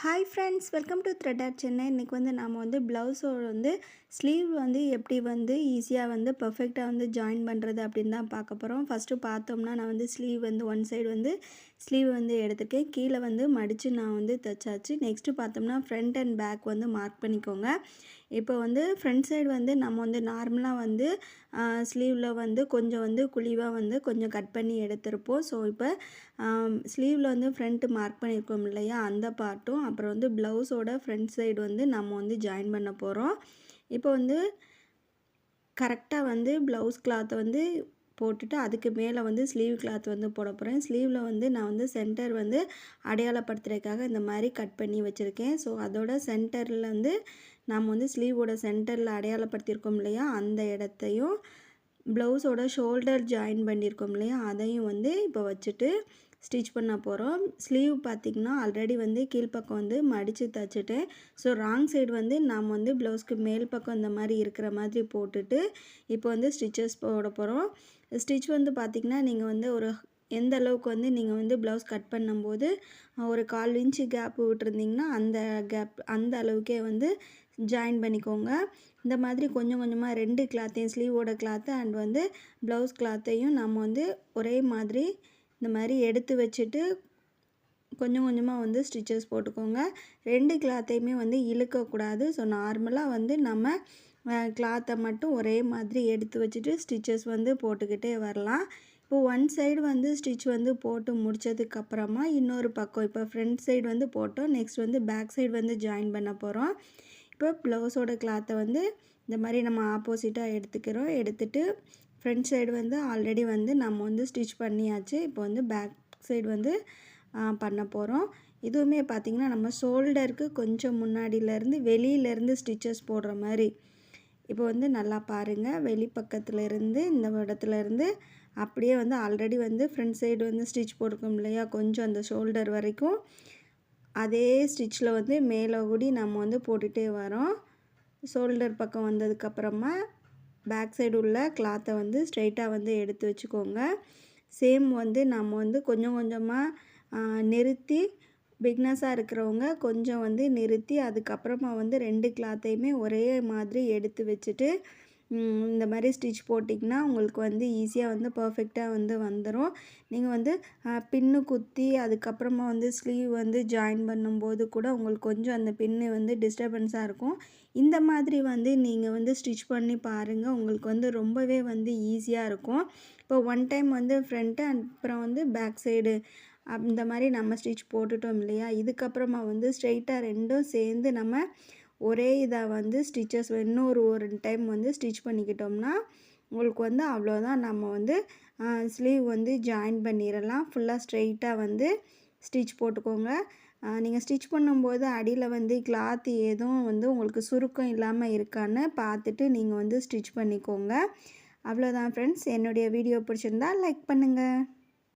Hi friends welcome to thread R Chennai இன்றைக்கி வந்து நாம் வந்து ப்ளவுஸோட வந்து ஸ்லீவ் வந்து எப்படி வந்து ஈஸியாக வந்து பர்ஃபெக்டாக வந்து ஜாயின் பண்ணுறது அப்படின்னு தான் பார்க்க போகிறோம் ஃபஸ்ட்டு பார்த்தோம்னா நான் வந்து ஸ்லீவ் வந்து ஒன் சைடு வந்து ஸ்லீவ் வந்து எடுத்துருக்கேன். கீழே வந்து மடித்து நான் வந்து தைச்சாச்சு. நெக்ஸ்ட்டு பார்த்தோம்னா ஃப்ரண்ட் அண்ட் பேக் வந்து மார்க் பண்ணிக்கோங்க. இப்போ வந்து ஃப்ரண்ட் சைடு வந்து நம்ம வந்து நார்மலாக வந்து ஸ்லீவில் வந்து கொஞ்சம் வந்து குழிவாக வந்து கொஞ்சம் கட் பண்ணி எடுத்திருப்போம். ஸோ இப்போ ஸ்லீவில் வந்து ஃப்ரண்ட்டு மார்க் பண்ணியிருக்கோம் இல்லையா? அந்த பார்ட்டும். அப்புறம் வந்து ப்ளவுஸோட ஃப்ரண்ட் சைடு வந்து நம்ம வந்து ஜாயின் பண்ண போகிறோம் இப்போ வந்து கரெக்டாக வந்து ப்ளவுஸ் கிளாத்தை வந்து போட்டுட்டு அதுக்கு மேலே வந்து ஸ்லீவ் கிளாத் வந்து போட போகிறேன் ஸ்லீவில் வந்து நான் வந்து சென்டர் வந்து அடையாளப்படுத்துறதுக்காக இந்த மாதிரி கட் பண்ணி வச்சுருக்கேன். ஸோ அதோட சென்டரில் வந்து நம்ம வந்து ஸ்லீவோட சென்டரில் அடையாளப்படுத்தியிருக்கோம் இல்லையா? அந்த இடத்தையும் ப்ளவுஸோட ஷோல்டர் ஜாயின் பண்ணியிருக்கோம் இல்லையா? அதையும் வந்து இப்போ வச்சுட்டு ஸ்டிச் பண்ண போகிறோம் ஸ்லீவ் பார்த்திங்கன்னா ஆல்ரெடி வந்து கீழ்ப்பக்கம் வந்து மடித்து தைச்சிட்டேன். ஸோ ராங் சைடு வந்து நாம் வந்து ப்ளவுஸ்க்கு மேல் பக்கம் இந்த மாதிரி இருக்கிற மாதிரி போட்டுட்டு இப்போ வந்து ஸ்டிச்சஸ் போட போகிறோம் ஸ்டிச் வந்து பார்த்திங்கன்னா நீங்கள் வந்து ஒரு எந்த அளவுக்கு வந்து நீங்கள் வந்து ப்ளவுஸ் கட் பண்ணும்போது ஒரு கால் இன்ச்சு கேப் விட்டுருந்தீங்கன்னா அந்த கேப் அந்த அளவுக்கே வந்து ஜாயின் பண்ணிக்கோங்க. இந்த மாதிரி கொஞ்சம் கொஞ்சமாக ரெண்டு கிளாத்தையும் ஸ்லீவோட கிளாத்து அண்ட் வந்து ப்ளவுஸ் கிளாத்தையும் நம்ம வந்து ஒரே மாதிரி இந்த மாதிரி எடுத்து வச்சுட்டு கொஞ்சம் கொஞ்சமாக வந்து ஸ்டிச்சஸ் போட்டுக்கோங்க. ரெண்டு கிளாத்தையுமே வந்து இழுக்கக்கூடாது. ஸோ நார்மலாக வந்து நம்ம கிளாத்தை மட்டும் ஒரே மாதிரி எடுத்து வச்சுட்டு ஸ்டிச்சஸ் வந்து போட்டுக்கிட்டே வரலாம். இப்போ ஒன் சைடு வந்து ஸ்டிச் வந்து போட்டு முடித்ததுக்கப்புறமா இன்னொரு பக்கம் இப்போ ஃப்ரண்ட் சைடு வந்து போட்டோம். நெக்ஸ்ட் வந்து பேக் சைடு வந்து ஜாயின் பண்ண போகிறோம் இப்போ ப்ளவுஸோட கிளாத்தை வந்து இந்த மாதிரி நம்ம ஆப்போசிட்டாக எடுத்துக்கிறோம். எடுத்துகிட்டு ஃப்ரண்ட் சைடு வந்து ஆல்ரெடி வந்து நம்ம வந்து ஸ்டிச் பண்ணியாச்சு. இப்போ வந்து பேக் சைடு வந்து பண்ண போகிறோம் இதுவுமே பார்த்திங்கன்னா நம்ம ஷோல்டருக்கு கொஞ்சம் முன்னாடியிலேருந்து வெளியிலேருந்து ஸ்டிச்சஸ் போடுற மாதிரி. இப்போ வந்து நல்லா பாருங்கள் வெளி பக்கத்தில் இருந்து இந்த இடத்துலேருந்து அப்படியே வந்து ஆல்ரெடி வந்து ஃப்ரண்ட் சைடு வந்து ஸ்டிச் போட்டிருக்கோம் இல்லையா? கொஞ்சம் அந்த ஷோல்டர் வரைக்கும். அதே ஸ்டிச்சில் வந்து மேலே கூடி நம்ம வந்து போட்டுகிட்டே வரோம். ஷோல்டர் பக்கம் வந்ததுக்கப்புறமா பேக் சைடு உள்ள கிளாத்தை வந்து ஸ்ட்ரைட்டாக வந்து எடுத்து வச்சுக்கோங்க. சேம் வந்து நம்ம வந்து கொஞ்சம் கொஞ்சமாக நிறுத்தி பிக்னஸாக இருக்கிறவங்க கொஞ்சம் வந்து நிறுத்தி அதுக்கப்புறமா வந்து ரெண்டு கிளாத்தையுமே ஒரே மாதிரி எடுத்து வச்சுட்டு இந்த மாதிரி ஸ்டிச் போட்டிங்கன்னா உங்களுக்கு வந்து ஈஸியாக வந்து பர்ஃபெக்டாக வந்து வந்துடும் நீங்கள் வந்து பின்னு குத்தி அதுக்கப்புறமா வந்து ஸ்லீவ் வந்து ஜாயின் பண்ணும்போது கூட உங்களுக்கு கொஞ்சம் அந்த பின்னு வந்து டிஸ்டர்பன்ஸாக இருக்கும். இந்த மாதிரி வந்து நீங்கள் வந்து ஸ்டிச் பண்ணி பாருங்கள் உங்களுக்கு வந்து ரொம்பவே வந்து ஈஸியாக இருக்கும். இப்போ ஒன் டைம் வந்து ஃப்ரண்ட்டு அப்புறம் வந்து பேக் சைடு அந்த மாதிரி நம்ம ஸ்டிச் போட்டுட்டோம் இல்லையா? இதுக்கப்புறமா வந்து ஸ்ட்ரெயிட்டாக ரெண்டும் சேர்ந்து நம்ம ஒரே இதாக வந்து ஸ்டிச்சஸ் இன்னொரு ஒரு டைம் வந்து ஸ்டிச் பண்ணிக்கிட்டோம்னா உங்களுக்கு வந்து அவ்வளோதான். நம்ம வந்து ஸ்லீவ் வந்து ஜாயின் பண்ணிடலாம் ஃபுல்லாக ஸ்ட்ரெயிட்டாக வந்து ஸ்டிச் போட்டுக்கோங்க. நீங்கள் ஸ்டிச் பண்ணும்போது அடியில் வந்து கிளாத் எதுவும் வந்து உங்களுக்கு சுருக்கம் இல்லாமல் இருக்கான்னு பார்த்துட்டு நீங்கள் வந்து ஸ்டிச் பண்ணிக்கோங்க. அவ்வளோதான் ஃப்ரெண்ட்ஸ் என்னுடைய வீடியோ பிடிச்சிருந்தா லைக் பண்ணுங்கள்